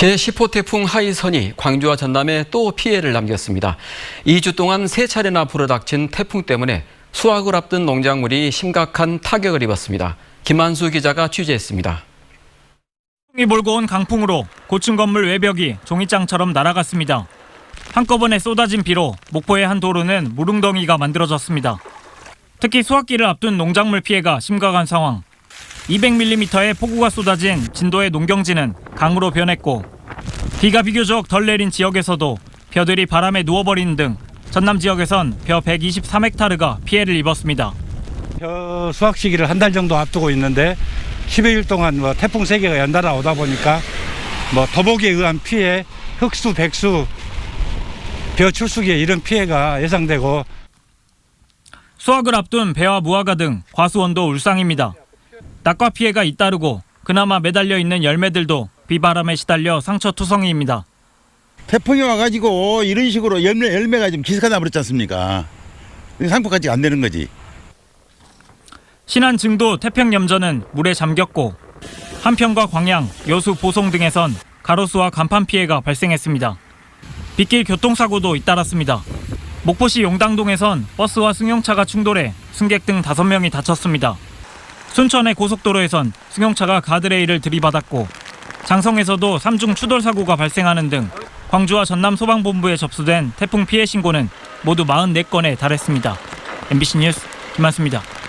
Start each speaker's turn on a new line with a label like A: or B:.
A: 제10호 태풍 하이선이 광주와 전남에 또 피해를 남겼습니다. 2주 동안 세 차례나 불어닥친 태풍 때문에 수확을 앞둔 농작물이 심각한 타격을 입었습니다. 김한수 기자가 취재했습니다.
B: 이 몰고 온 강풍으로 고층 건물 외벽이 종이장처럼 날아갔습니다. 한꺼번에 쏟아진 비로 목포의 한 도로는 무릉덩이가 만들어졌습니다. 특히 수확기를 앞둔 농작물 피해가 심각한 상황. 200mm의 폭우가 쏟아진 진도의 농경지는 강으로 변했고 비가 비교적 덜 내린 지역에서도 벼들이 바람에 누워버리는 등 전남 지역에선 벼 123헥타르가 피해를 입었습니다.
C: 벼 수확 시기를 한 달 정도 앞두고 있는데 10여일 동안 뭐 태풍 세 개가 연달아 오다 보니까 뭐 더복에 의한 피해, 흑수, 백수, 벼 출수기에 이런 피해가 예상되고
B: 수확을 앞둔 배와 무화과 등 과수원도 울상입니다. 낙과 피해가 잇따르고 그나마 매달려 있는 열매들도 비바람에 시달려 상처 투성이입니다.
D: 태풍이 와가지고 이런 식으로 열매, 열매가 좀 기스가 나버렸지 않습니까? 상품까지 안 되는 거지.
B: 신안 증도 태평 염전은 물에 잠겼고 한평과 광양, 여수, 보송 등에선 가로수와 간판 피해가 발생했습니다. 빗길 교통사고도 잇따랐습니다. 목포시 용당동에선 버스와 승용차가 충돌해 승객 등 5명이 다쳤습니다. 순천의 고속도로에선 승용차가 가드레일을 들이받았고 장성에서도 삼중 추돌 사고가 발생하는 등 광주와 전남 소방본부에 접수된 태풍 피해 신고는 모두 44건에 달했습니다. MBC 뉴스 김한수입니다.